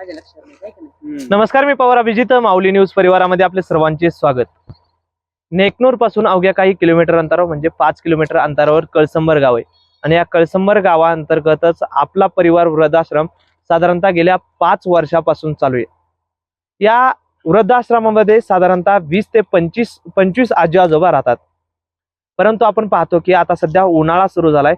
माझ्या लक्षात नाही आहे का नाही? नमस्कार मी पवार अभिजित माऊली न्यूज परिवारामध्ये आपले सर्वांचे स्वागत. नेकनूरपासून अवघ्या काही किलोमीटर अंतरावर म्हणजे पाच किलोमीटर अंतरावर कळसंबर गाव आहे. आणि या कळसंबर गावाअंतर्गतच आपला परिवार वृद्धाश्रम साधारणतः गेल्या पाच वर्षापासून चालू आहे. या वृद्धाश्रमामध्ये साधारणतः वीस ते पंचवीस पंचवीस आजी आजोबा राहतात. परंतु आपण पाहतो की आता सध्या उन्हाळा सुरू झालाय.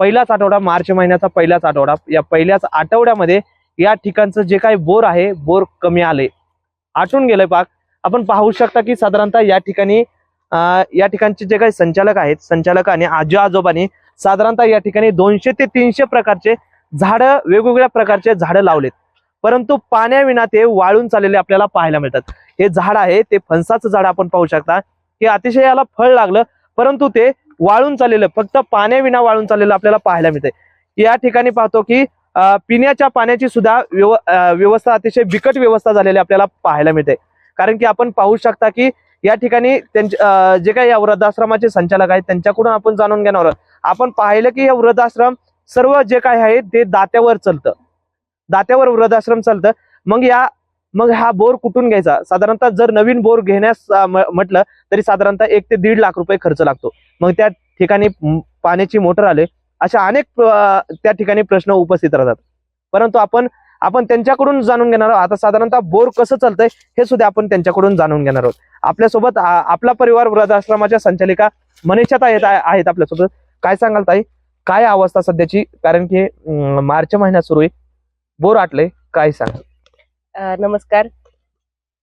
पहिलाच आठवडा मार्च महिन्याचा पहिलाच आठवडा. या पहिल्याच आठवड्यामध्ये या ठिकाणचं जे काही बोर आहे बोर कमी आले. आटून गेले पाक. आपण पाहू शकता की साधारणतः या ठिकाणी या ठिकाणचे जे काही संचालक आहेत संचालक आणि आजी आजोबांनी साधारणतः या ठिकाणी दोनशे ते तीनशे प्रकारचे झाडं वेगवेगळ्या प्रकारचे झाडं लावलेत. परंतु पाण्याविना ते वाळून चाललेले आपल्याला पाहायला मिळतात. हे झाड आहे ते फणसाचं झाड आपण पाहू शकता. की अतिशय याला फळ लागलं परंतु ते वाळून चाललेलं फक्त पाण्याविना वाळून चाललेलं आपल्याला पाहायला मिळतंय. या ठिकाणी पाहतो की पिण्याच्या पाण्याची सुद्धा व्यव व्यवस्था अतिशय बिकट व्यवस्था झालेली आपल्याला पाहायला मिळते. कारण की आपण पाहू शकता की या ठिकाणी त्यांचे जे काही या वृद्धाश्रमाचे संचालक आहेत त्यांच्याकडून आपण जाणून घेणार आहोत. आपण पाहिलं की हे वृद्धाश्रम सर्व जे काय आहे ते दात्यावर चालतं. दात्यावर वृद्धाश्रम चालतं. मग या मग हा बोर कुठून घ्यायचा? साधारणतः जर नवीन बोर घेण्यास म्हटलं तरी साधारणतः एक ते दीड लाख रुपये खर्च लागतो. मग त्या ठिकाणी पाण्याची मोटर आले अशा अनेक त्या ठिकाणी प्रश्न उपस्थित राहतात. परंतु आपण आपण त्यांच्याकडून जाणून घेणार आहोत. आता साधारणतः बोर कसं चालतंय हे सुद्धा आपण त्यांच्याकडून जाणून घेणार आहोत. आपल्यासोबत आपला परिवार वृद्धाश्रमाच्या संचालिका मनीषा आहेत आहेत आपल्यासोबत. काय सांगाल ताई? काय अवस्था सध्याची? कारण की मार्च महिन्यात सुरू आहे. बोर आटले काय सांगाल? नमस्कार.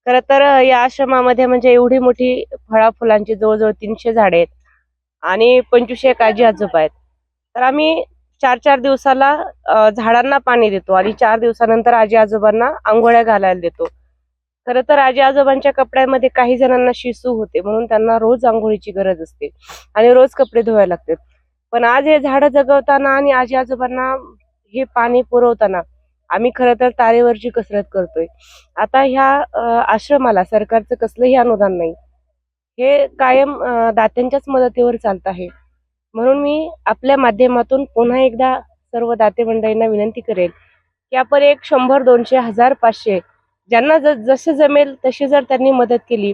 खर तर या आश्रमामध्ये म्हणजे एवढी मोठी फळा फुलांची जवळजवळ तीनशे झाडे आहेत. आणि पंचवीसशे काजी आजोबा आहेत. तर आम्ही चार चार दिवसाला झाडांना पाणी देतो आणि चार दिवसानंतर आजी आजोबांना आंघोळ्या घालायला देतो. खरं तर आजी आजोबांच्या कपड्यामध्ये काही जणांना शिसू होते म्हणून त्यांना रोज आंघोळीची गरज असते आणि रोज कपडे धुवायला लागतात. पण आज हे झाडं जगवताना आणि आजी आजोबांना हे पाणी पुरवताना आम्ही खरं तर तारेवरची कसरत करतोय. आता ह्या आश्रमाला सरकारचं कसलंही अनुदान नाही. हे कायम दात्यांच्याच मदतीवर चालत आहे. म्हणून मी आपल्या माध्यमातून पुन्हा एकदा सर्व दाते मंडळींना विनंती करेल की आपण एक शंभर दोनशे हजार पाचशे ज्यांना ज जसे जमेल तशी जर त्यांनी मदत केली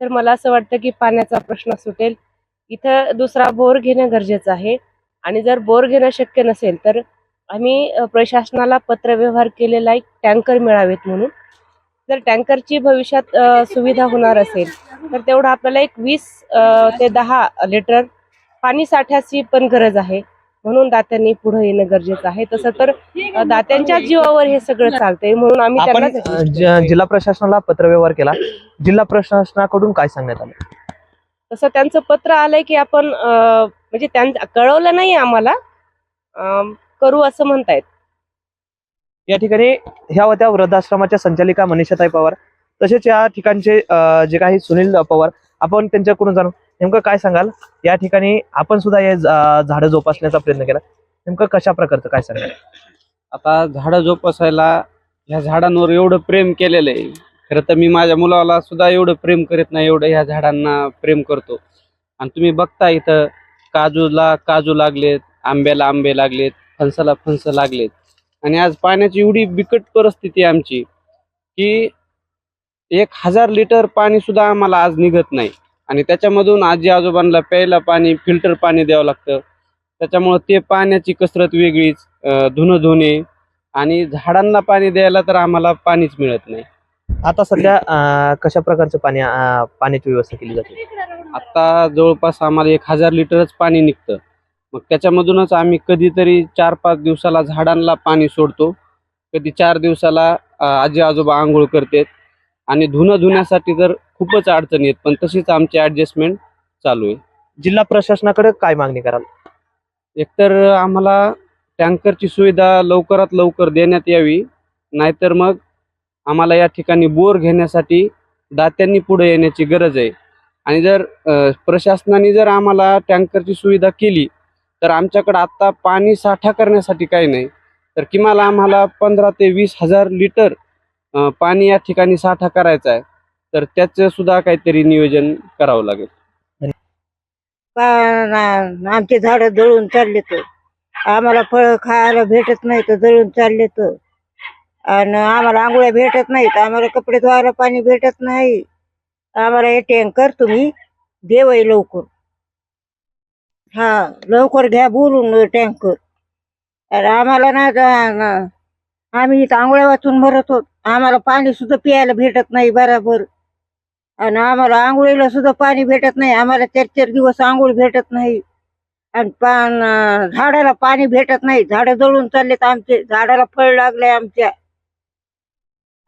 तर मला असं वाटतं की पाण्याचा प्रश्न सुटेल. इथं दुसरा बोर घेणं गरजेचं आहे आणि जर बोर घेणं शक्य नसेल तर आम्ही प्रशासनाला पत्रव्यवहार केलेला एक टँकर मिळावेत म्हणून. जर टँकरची भविष्यात सुविधा होणार असेल तर तेवढं आपल्याला एक वीस ते दहा लिटर पाणी साठ्याची पण गरज आहे. म्हणून दात्यांनी पुढे येणं गरजेचं आहे. तसं तर दात्यांच्या जीवावर हे सगळं चालतंय म्हणून आम्ही आपण त्यांना अं, ज- जिल्हा प्रशासनाला पत्रव्यवहार केला जिल्हा प्रशासनाकडून काय सांगण्यात आलं? तसं त्यांचं पत्र आलंय की आपण अ, म्हणजे त्यां कळवलं नाही आम्हाला. अ, करू असं म्हणतायत. या ठिकाणी ह्या होत्या वृद्धाश्रमाच्या संचालिका मनीषाताई पवार. तसेच या ठिकाणचे अं, जे काही सुनील पवार आपण त्यांच्याकडून जाणू नेमकं काय सांगाल? या ठिकाणी आपण सुद्धा हे झाडं जोपासण्याचा प्रयत्न केला. नेमकं कशा प्रकारचं काय सांगाल? आता झाडं जोपासायला ह्या झाडांवर एवढं प्रेम केलेलं आहे. खरं तर मी माझ्या मुलाला सुद्धा एवढं प्रेम करीत नाही एवढं ह्या झाडांना प्रेम करतो. आणि तुम्ही बघता इथं काजूला काजू लागलेत आंब्याला आंबे लागलेत फणसाला फणसं लागलेत. आणि आज पाण्याची एवढी बिकट परिस्थिती आमची की एक हजार लिटर पाणी सुद्धा आम्हाला आज निघत नाही. आणि त्याच्यामधून आजी आजोबांना प्यायला पाणी फिल्टर पाणी द्यावं लागतं. त्याच्यामुळं ते पाण्याची कसरत वेगळीच धुणं धुणे आणि झाडांना पाणी द्यायला तर आम्हाला पाणीच मिळत नाही. आता सध्या अं, कशा प्रकारचं पाणी अं, पाण्याची व्यवस्था केली जाते? आता जवळपास आम्हाला एक हजार लिटरच पाणी निघतं. मग त्याच्यामधूनच आम्ही कधीतरी चार पाच दिवसाला झाडांना पाणी सोडतो. कधी चार दिवसाला अं, आजी आजोबा आंघोळ करतात. आणि धुणं धुण्यासाठी तर खूपच अडचणी आहेत पण तशीच आमची ॲडजस्टमेंट चालू आहे. जिल्हा प्रशासनाकडे काय मागणी कराल? एकतर आम्हाला टँकरची सुविधा लवकरात लवकर देण्यात यावी नाहीतर मग आम्हाला या ठिकाणी बोर घेण्यासाठी दात्यांनी पुढे येण्याची गरज आहे. आणि जर प्रशासनाने जर आम्हाला टँकरची सुविधा केली तर आमच्याकडे आत्ता पाणी साठा करण्यासाठी काही नाही. तर किमान आम्हाला पंधरा ते वीस हजार लिटर पाणी या ठिकाणी साठा करायचा आहे तर त्याचं सुद्धा काहीतरी नियोजन करावं लागेल. आमची झाड जळून चालले तर. आम्हाला फळ खायला भेटत नाही तर जळून चालले तर. आणि आम्हाला आंघोळ्या भेटत नाहीत आम्हाला कपडे धुवायला पाणी भेटत नाही. आम्हाला हे टँकर तुम्ही देवय लवकर. हा लवकर घ्या बोलून टँकर. अरे आम्हाला ना जा- आम्ही इथं आंघोळ्या वाचून मरत होत. आम्हाला पाणी सुद्धा प्यायला भेटत नाही बराबर. आणि आम्हाला आंघोळीला सुद्धा पाणी भेटत नाही. आम्हाला चार चार दिवस आंघोळ भेटत नाही. आणि पान झाडाला पाणी भेटत नाही. झाडं जळून चाललेत आमचे. झाडाला फळ लागले आमच्या.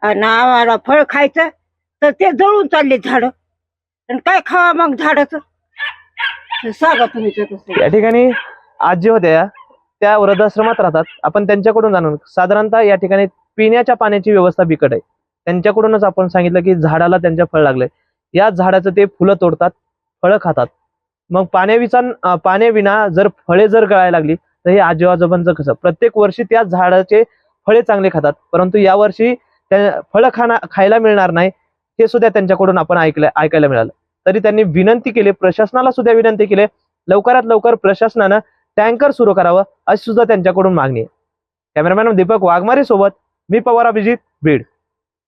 आणि आम्हाला फळ खायचं तर ते जळून चालले झाड. आणि काय खावा मग झाडाचं? सांगा तुम्ही त्या ठिकाणी आजी होत्या त्या वृद्धाश्रमात राहतात. आपण त्यांच्याकडून जाणून साधारणतः या ठिकाणी पिण्याच्या पाण्याची व्यवस्था बिकट आहे. त्यांच्याकडूनच आपण सांगितलं की झाडाला त्यांच्या फळ लागले. या झाडाचं ते फुलं तोडतात फळं खातात. मग पाण्याविचा पाण्याविना जर फळे जर गळायला लागली तर हे आजी आजोबांचं कसं? प्रत्येक वर्षी त्या झाडाचे फळे चांगले खातात. परंतु यावर्षी त्या फळं खाना खायला मिळणार नाही हे सुद्धा त्यांच्याकडून आपण ऐकलं ऐकायला मिळालं. तरी त्यांनी विनंती केली प्रशासनाला सुद्धा विनंती केली. लवकरात लवकर प्रशासनानं टँकर सुरू करावं अशी सुद्धा त्यांच्याकडून मागणी आहे. कॅमेरामॅन दीपक वाघमारे सोबत मी पवार अभिजित बीड.